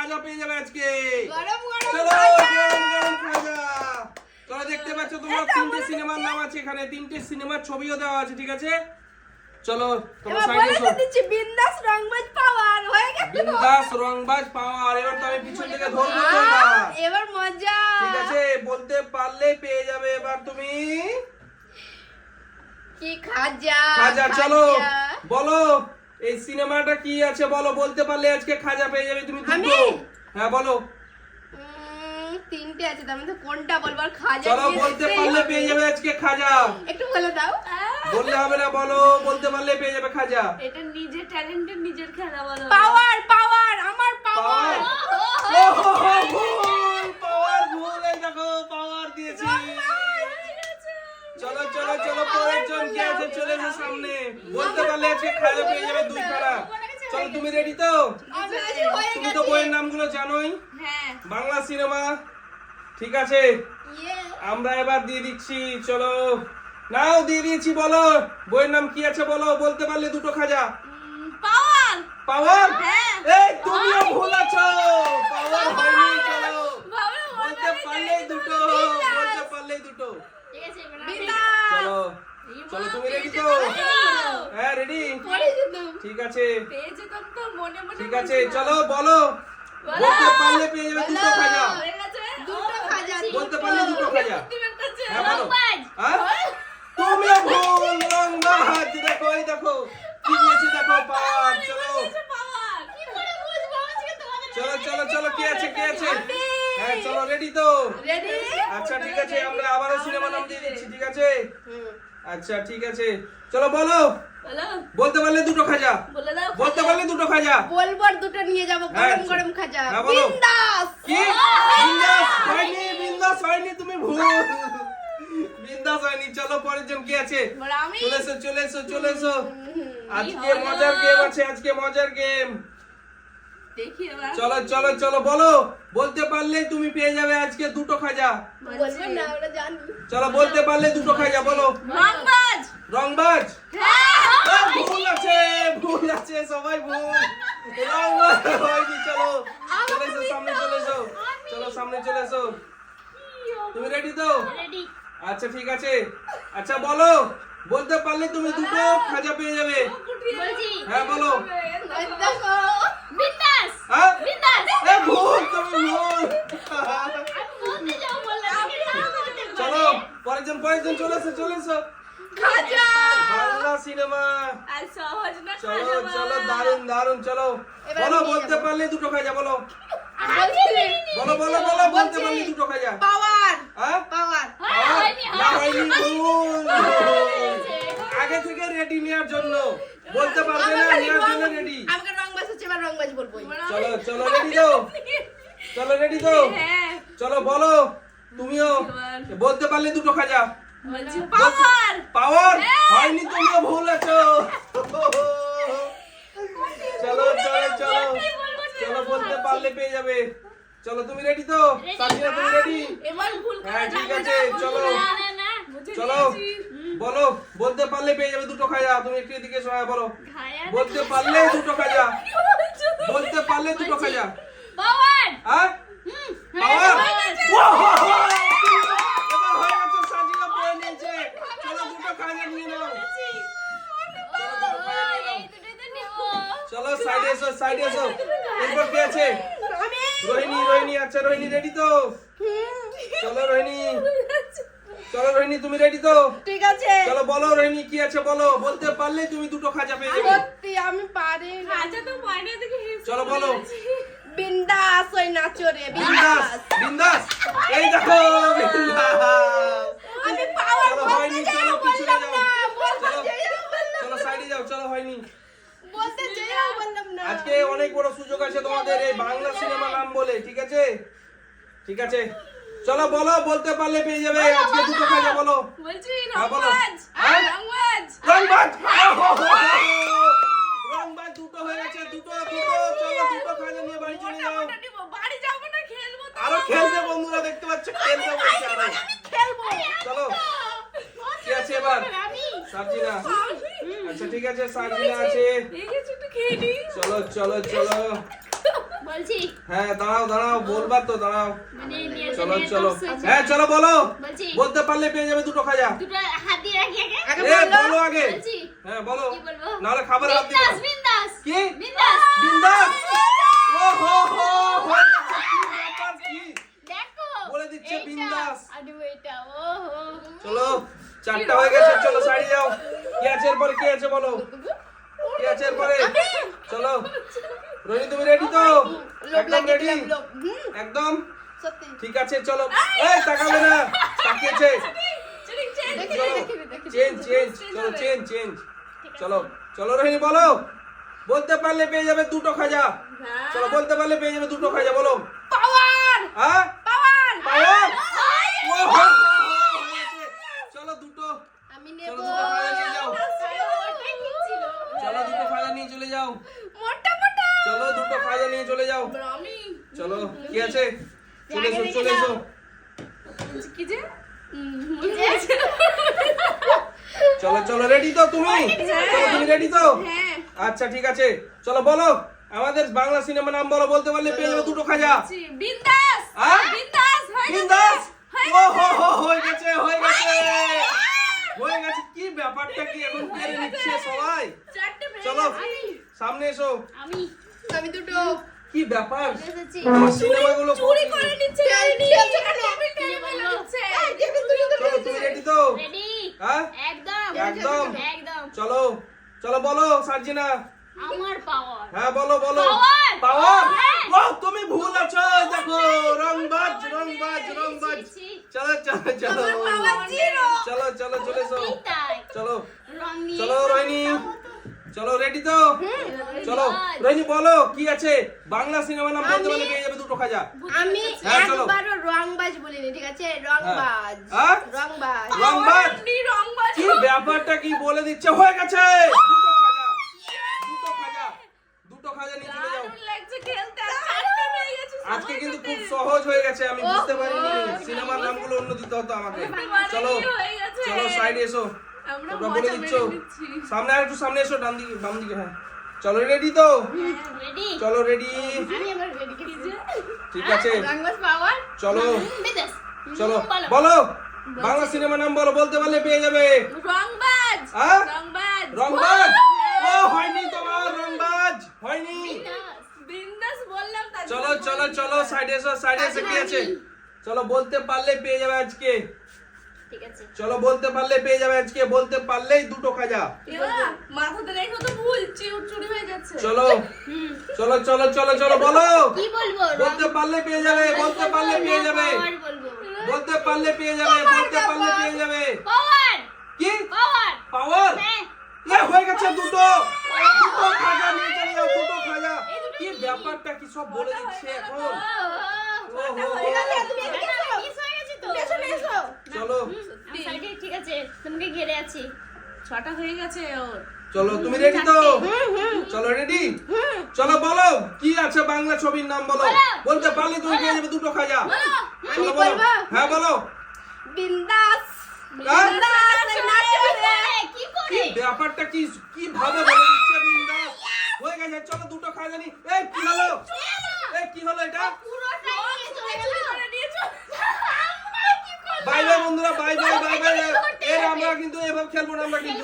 খাজা পেয়ে যাবে আজকে। গরম গরম চলো গরম গরম খাজা চলো দেখতে পাচ্ছ তোমরা তিনটে সিনেমার নাম আছে এখানে। তিনটে সিনেমার ছবিও দেওয়া আছে ঠিক আছে? চলো তোমার সাইডে এসো বিন্দাস রংবাজ পাওয়ার হয়ে গেল বিন্দাস রংবাজ পাওয়ার। এবার তো আমি পিছন থেকে ধরবো তো না এবার মজা। ঠিক আছে বলতে পারলে পেয়ে যাবে এবার তুমি। কি খাজা খাজা চলো। বলো। এই সিনেমাটা কি আছে বলো? বলতে পারলে আজকে খাজা পেয়ে যাবে তুমি দুটো। আমি? হ্যাঁ বলো। তিনটে আছে তার মধ্যে কোনটা বলব? আর খাজা চলো বলতে পারলে পেয়ে যাবে আজকে খাজা। একটু বলে দাও। বললে হবে না বলো। বলতে পারলে পেয়ে যাবে খাজা। এটা নিজের ট্যালেন্টের নিজের খেলা বলো। পাওয়ার পাওয়ার আমার পাওয়ার পাওয়ার ভুল পাওয়ার ভুল এই দেখো পাওয়ার দিয়েছি চলো চলো চলো পরের জন কে আছে চলে এসো সামনে বলতে পারলে আজকে খাজা পেয়ে যাবে দুই খাড়া চলো তুমি রেডি তো? হয়ে তুমি তো বইয়ের নামগুলো জানোই। হ্যাঁ। বাংলা সিনেমা ঠিক আছে? আমরা এবার দিয়ে দিচ্ছি চলো। নাও দিয়ে দিয়েছি বলো। বইয়ের নাম কি আছে বলো? বলতে পারলে দুটো খাজা। পাওয়ার পাওয়ার হ্যাঁ। এই তুমিও ভুল আছো। পাওয়ার হয়নি চলো। বলতে পারলেই দুটো। বলতে পারলেই দুটো। চলো। চলো তুমি রেডি তো? হ্যাঁ রেডি যেতাম। ঠিক আছে। পেয়ে যেতাম তো মনে মনে ঠিক আছে চলো বলো। বলো। বলতে পারলে পেয়ে যাবে দুটো খাজা। দুটো খাজা, বলতে পারলে দুটো খাজা। হ্যাঁ, বলো। হ্যাঁ? তুমিও ভুল রংবাজ দেখো এই দেখো কি দিয়েছি দেখো পাওয়ার চলো। দিয়েছে পাওয়ার। কি করে বুঝব? আজকে তোমাদের চলো চলো চলো কি আছে কি আছে? হ্যাঁ চলো রেডি তো? রেডি আচ্ছা ঠিক আছে আমরা আবারও সিনেমা নাম দিয়ে দিচ্ছি ঠিক আছে? আচ্ছা ঠিক আছে। চলো বলো। বলো, বলতে পারলে দুটো খাজা। বলতে পারলে দুটো খাজা। বলব আর দুটো নিয়ে যাব হ্যাঁ, গরম গরম খাজা। হ্যাঁ, বিন্দাস! কি? বিন্দাস হয়নি বিন্দাস হয়নি তুমি ভুল। বিন্দাস হয়নি। চলো পরের জন কি আছে? চলে এসো চলে এসো চলে এসো। আজকে মজার গেম আছে আজকে মজার গেম চলো চলো চলো বলো। বলতে পারলে তুমি পেয়ে যাবে আজকে দুটো খাজা। বলব না ওরা জানি চলো বলতে পারলে দুটো খাজা বলো। রংবাজ! রংবাজ? হ্যাঁ ভুল আছে ভুল আছে সবাই ভুল। রংবাজ হয়নি চলো। চলে এসো সামনে চলে এসো। চলো সামনে চলে এসো। তুমি রেডি তো? আচ্ছা ঠিক আছে। আচ্ছা বলো। বলতে পারলে তুমি দুটো খাজা পেয়ে যাবে। হ্যাঁ বলো দেখো বিন্দাস হ্যাঁ বিন্দাস এ ভুল তুমি ভুল বলতে যাও বললাম আমি না বলতে চলো পরের জন পরের জন চলে এসো চলে এসো খাজা বাংলা সিনেমা আর সহজ না চলো খাজা চলো বাবা। দারুণ দারুণ চলো। বলো বলতে পারলে দুটো খাজা বলো। বলো বলো বলো বলতে পারলে দুটো খাজা পাওয়ার। হ্যাঁ? পাওয়ার। হ্যাঁ, আগে থেকে রেডি নেওয়ার জন্য। বলতে পারবে না নেওয়ার জন্য রেডি আমাকে রংবাজ হচ্ছে এবার রংবাজ বলব। চলো চলো রেডি তো? চলো রেডি তো? হ্যাঁ। চলো বলো তুমিও। বলতে পারলে দুটো খাজা পাওয়ার। পাওয়ার? হ্যাঁ। হয়নি তুমিও ভুল আছো। চলো চলো চলো। চলো বলতে পারলে পেয়ে যাবে। চলো তুমি রেডি তো? সাজিয়া তুমি রেডি হ্যাঁ, ঠিক আছে, চলো। চলো বলো বলতে পারলে পেয়ে যাবে দুটো খাজা। তুমি একটু এদিকে সবাই বলো। বলতে পারলে দুটো খাজা। বলতে পারলে দুটো খাজা। পাওয়ার হ্যাঁ? পাওয়ার হয়ে গেছে। এবার হয়ে গেছে সাজিয়া পেয়ে নিয়েছে চলো দুটো খাজা নিয়ে নাও চলো দুটো খাজা নিয়ে নাও এই দুটোই তো নেব। চলো সাইডে এসো সাইডে এসো। এরপর কে আছে? রোহিণী রোহিণী আচ্ছা রোহিণী রেডি তো? চলো রোহিণী। চলো রোহিণী তুমি রেডি তো? ঠিক আছে। চলো বলো রোহিণী কি আছে বলো? বলতে পারলে তুমি দুটো খাজা পেয়ে যাবে। সত্যি আমি পারি না। আচ্ছা তো মাইনে দেখে চলো বলো। বিন্দাস ওই নাচরে বিন্দাস বিন্দাস। বিন্দাস। এই দেখো বিন্দাস আমি পাওয়ার চলো, বলতে হয়নি, যাই চলো, পিছনে যাও। চলো সাইডে যাও চলো হয়নি। বলতে যাই বললাম না। আজকে অনেক বড় সুযোগ আছে তোমাদের এই বাংলা সিনেমা নাম বলে ঠিক আছে? ঠিক আছে? চলো বলো বলতে পারলে পেয়ে যাবে। আজকে দুটো খাজা বলো। বলছি হ্যাঁ, রংবাজ হ্যাঁ? রংবাজ। রংবাজ রংবাজ দুটো হয়ে গেছে দুটো দুটো চলো দুটো খাজা নিয়ে বাড়ি চলে যাও। বাড়ি যাব না খেলব তো। আরও খেলবে বন্ধুরা দেখতে পাচ্ছ খেলবে বলছে আরও। খেলব। চলো। কি আছে এবার? আমি সাবজিনা আচ্ছা ঠিক আছে সাবজিনা আছে। এই একটু খেয়ে নিই চলো চলো চলো। বলছি। হ্যাঁ দাঁড়াও দাঁড়াও বলবার তো দাঁড়াও। মানে চলো চলো। হ্যাঁ চলো বলো। বলতে পারলে পেয়ে যাবে দুটো খাজা। দুটো হাত দিয়ে রাখি আগে। আগে বলো। আগে। হ্যাঁ বলো। নাহলে খাবার হাত দিবে বিন্দাস কি? বিন্দাস। বিন্দাস? ও হো হো? দেখো বলে দিচ্ছে বিন্দাস। আর এটা ও হো চলো চারটা হয়ে গেছে চলো সাইডে যাও। কি আছে এরপরে? কি আছে বলো? কি আছে এরপরে? চলো। রোহিণী তুমি রেডি তো? একদম রেডি একদম? ঠিক আছে চলো। এই তাকাবে না। তাকিয়েছে। চেঞ্জ চেঞ্জ চলো চেঞ্জ চেঞ্জ চলো। চলো রোহিণী বলো। বলতে পারলে পেয়ে যাবে দুটো খাজা। চলো বলতে পারলে পেয়ে যাবে দুটো খাজা বলো। পাওয়ার! হ্যাঁ? পাওয়ার! পাওয়ার ও হো হো হো, হয়েছে। চলো দুটো আমি চলো নেব দুটো খাজা নিয়ে যাও ওটাই ঠিক ছিল চলো দুটো খাজা নিয়ে চলে যাও মোটা মোটা চলো দুটো খাজা নিয়ে চলে যাও আমি চলো কি আছে চলে এসো চলে এসো কি যে চলো চলো রেডি তো তুমি? তুমি রেডি তো? হ্যাঁ। আচ্ছা ঠিক আছে। চলো বলো। আমাদের বাংলা সিনেমা নাম বলো বলতে পারলে পেয়ে যাবে দুটো খাজা। বিন্দাস। হ্যাঁ? বিন্দাস বিন্দাস? ও হো হো হয়ে গেছে হয়ে গেছে। হয়ে গেছে। কি ব্যাপারটা কি এখন কেড়ে নিচ্ছে সবাই? চলো সামনে এসো। আমি। আমি দুটো। কি ব্যাপার? সিনেমাগুলো চুরি করে নিচ্ছে চলো তুমি রেডি তো? রেডি হ্যাঁ? একদম। একদম। একদম। চলো চলো বলো সার্জিনা। আমার পাওয়ার হ্যাঁ বলো বলো! পাওয়ার হ্যাঁ। ও তুমি ভুল আছো দেখো রংবাজ রংবাজ রংবাজ চলো চলো চলো। চলো চলো চলে এসো। চলো। চলো রোহিণী। চলো রেডি তো? চলো. রোহিণী বলো কি আছে? বাংলা সিনেমা নাম বলতে পারলে পেয়ে যাবে দুটো খাজা। আমি হ্যাঁ, একবারও রংবাজ বলিনি ঠিক আছে? রংবাজ হ্যাঁ? রংবাজ। রংবাজ? রংবাজ। কি ব্যাপারটা কি বলে দিচ্ছে? হয়ে গেছে! দুটো খাজা। দুটো খাজা। নিয়ে চলে যাও। লাগছে খেলতে। আর চারটে পেয়ে গেছি আজকে কিন্তু খুব সহজ হয়ে গেছে আমি বুঝতে পারিনি। সিনেমার নামগুলো অন্য দিতে হতো আমাকে। চলো চলো সাইডে এসো। আমরা তোমরা বলে দিচ্ছ। সামনে আর একটু সামনে এসো ডান দিকে বাম দিকে হ্যাঁ। চলো রেডি তো? রেডি চলো রেডি আমি আবার রেডি কিছু ঠিক আছে। চলো। চলো। বলো। বলো। সিনেমা নাম বলো বলতে পারলে পেয়ে যাবে। রংবাজ। হ্যাঁ? রংবাজ। রংবাজ? ও হয়নি তোমার রংবাজ। হয়নি। চলো চলো চলো সাইডে এসো সাইডে এসে কি আছে। চলো বলতে পারলে পেয়ে যাবে আজকে। ঠিক আছে। চলো বলতে পারলে পেয়ে যাবে আজকে বলতে পারলেই দুটো খাজা। মাথাতে রেখো তো ভুল চুরি হয়ে যাচ্ছে। চলো। চলো চলো চলো চলো বলো। কি বলব বলতে পারলে পেয়ে যাবে বলতে পারলে পেয়ে যাবে। বলতে পারলে পেয়ে যাবে বলতে পারলে পেয়ে যাবে। পাওয়ার কি? পাওয়ার পাওয়ার হ্যাঁ। এ হয়ে গেছে দুটো। দুটো খাজা নিয়ে চলে যাও দুটো খাজা। কি ব্যাপারটা কি সব বলে দিচ্ছে এখন? চলো আমি সাইডে ঠিক আছে তোমাকে ঘিরে আছি। ছটা হয়ে গেছে ওর। চলো তুমি রেডি তো? চলো রেডি চলো বলো কি আছে বাংলা ছবির নাম বলো? বলো। বলতে পারলে তুমি পেয়ে যাবে দুটো খাজা। চলো বলো। হ্যাঁ বলো। বিন্দাস। হ্যাঁ? বিন্দাস নাচবে কি কি করে? ব্যাপারটা কি কি ভাবে বলে দিচ্ছে বিন্দাস? হয়ে গেছে চলো দুটো খাজা নি এই কি হলো এই কি হলো এটা পুরোটাই নিয়ে চলে গেল বাই বাই বন্ধুরা বাই বাই বাই বাই এর আমরা কিন্তু এভাবে খেলব না আমরা কিন্তু